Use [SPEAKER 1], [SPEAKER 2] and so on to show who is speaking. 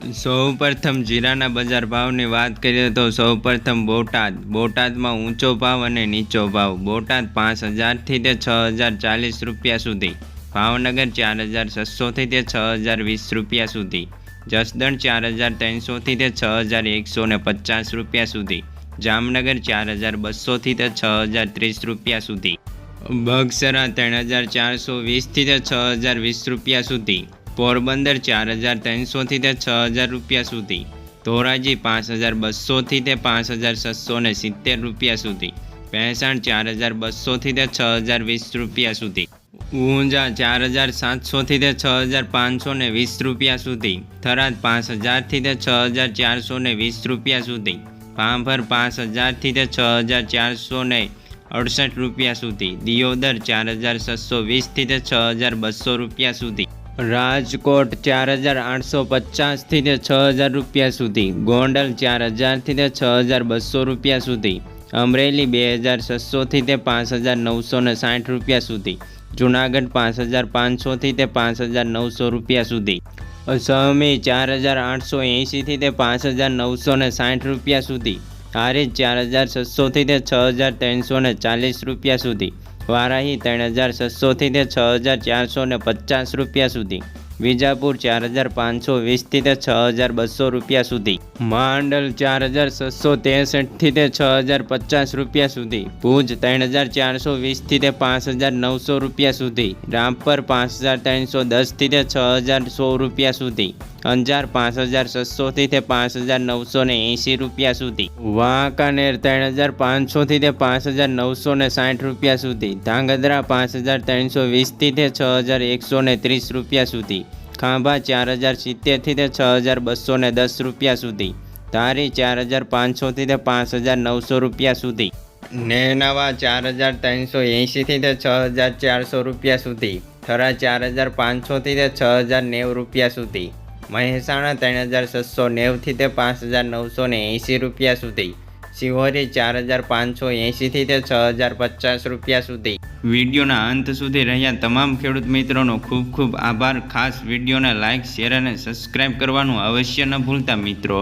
[SPEAKER 1] સૌપ્રથમ જીરાના બજાર ભાવની વાત કરીએ તો સૌપ્રથમ બોટાદ. બોટાદમાં ઊંચો ભાવ અને નીચો ભાવ. બોટાદ પાંચ હજારથી તે છ હજાર ચાલીસ રૂપિયા સુધી. ભાવનગર ચાર હજાર છસોથી તે છ હજાર વીસ રૂપિયા સુધી. જસદણ ચાર હજાર ત્રણસોથી તે છ હજાર એકસો ને પચાસ રૂપિયા સુધી. જામનગર ચાર હજાર બસોથી તે છ હજાર ત્રીસ રૂપિયા સુધી. બગસરા ત્રણ હજાર ચારસો વીસથી તે છ હજાર વીસ રૂપિયા સુધી. પોરબંદર ચાર હજાર ત્રણસોથી તે છ હજાર રૂપિયા સુધી. ધોરાજી પાંચ હજાર બસોથી તે પાંચ હજાર છસો ને સિત્તેર રૂપિયા સુધી. ભેંસાણ ચાર હજાર બસોથી તે છ હજાર વીસ રૂપિયા સુધી. ઊંઝા ચાર હજાર સાતસોથી તે છ હજાર પાંચસો ને વીસ રૂપિયા સુધી. થરાદ પાંચ હજારથી તે છ હજાર ચારસો ને વીસ રૂપિયા સુધી. પાંભર પાંચ હજારથી તે છ હજાર ચારસો ને અડસઠ રૂપિયા સુધી. દિયોદર ચાર હજાર છસો વીસથી તે છ હજાર બસો રૂપિયા સુધી. રાજકોટ ચાર હજાર આઠસો પચાસથી તે છ હજાર રૂપિયા સુધી. ગોંડલ ચાર હજારથી તે છ હજાર બસો રૂપિયા સુધી. અમરેલી બે હજાર છસોથી તે પાંચ હજાર નવસો ને સાઠ રૂપિયા સુધી. જુનાગઢ પાંચ હજાર પાંચસોથી તે પાંચ હજાર નવસો રૂપિયા સુધી. અસમી ચાર હજાર આઠસો એંશીથી તે પાંચ હજાર નવસો ને સાઠ રૂપિયા સુધી. હારીજ ચાર હજાર છસોથી તે છ હજાર ત્રણસો ને ચાલીસ રૂપિયા સુધી. વારાહી ત્રણ હજાર છસોથી તે છ હજાર ચારસો ને પચાસ રૂપિયા સુધી. વિજાપુર ચાર હજાર પાંચસો વીસથી તે છ હજાર બસો રૂપિયા સુધી. માંડલ ચાર હજાર છસો ત્રેસઠથી તે છ હજાર પચાસ રૂપિયા સુધી. ભુજ ત્રણ હજાર ચારસો વીસથી તે પાંચ હજાર નવસો રૂપિયા સુધી. રામપર પાંચ હજાર ત્રણસો દસથી તે છ હજાર સો રૂપિયા સુધી. અંજાર પાંચ હજાર છસોથી તે પાંચ હજાર નવસો ને એંસી રૂપિયા સુધી. વાંકાનેર ત્રણ હજાર પાંચસોથી તે પાંચ હજાર નવસો ને સાઠ રૂપિયા સુધી. ધાંગધ્રા પાંચ હજાર ત્રણસો વીસથી તે છ હજાર એકસો ને ત્રીસ રૂપિયા સુધી. ખાંભા ચાર હજાર સિત્તેરથી તે છ હજાર બસો ને દસ રૂપિયા સુધી. ધારી ચાર હજાર પાંચસોથી તે પાંચ હજાર નવસો રૂપિયા સુધી. નેનાવા ચાર હજાર ત્રણસો એંશીથી તે છ હજાર ચારસો રૂપિયા સુધી. થરા ચાર હજાર પાંચસોથી તે છ હજાર નેવું રૂપિયા સુધી. મહેસાણા ત્રણ હજાર છસો નેવથી તે પાંચ હજાર નવસો ને એંસી રૂપિયા સુધી. શિહોરી ચાર હજાર પાંચસો એંસીથી તે છ હજાર પચાસ રૂપિયા સુધી. વિડીયોના અંત સુધી રહ્યા તમામ ખેડૂત મિત્રોનો ખૂબ ખૂબ આભાર. ખાસ વિડીયોને લાઇક શેર અને સબસ્ક્રાઇબ કરવાનું અવશ્ય ન ભૂલતા મિત્રો.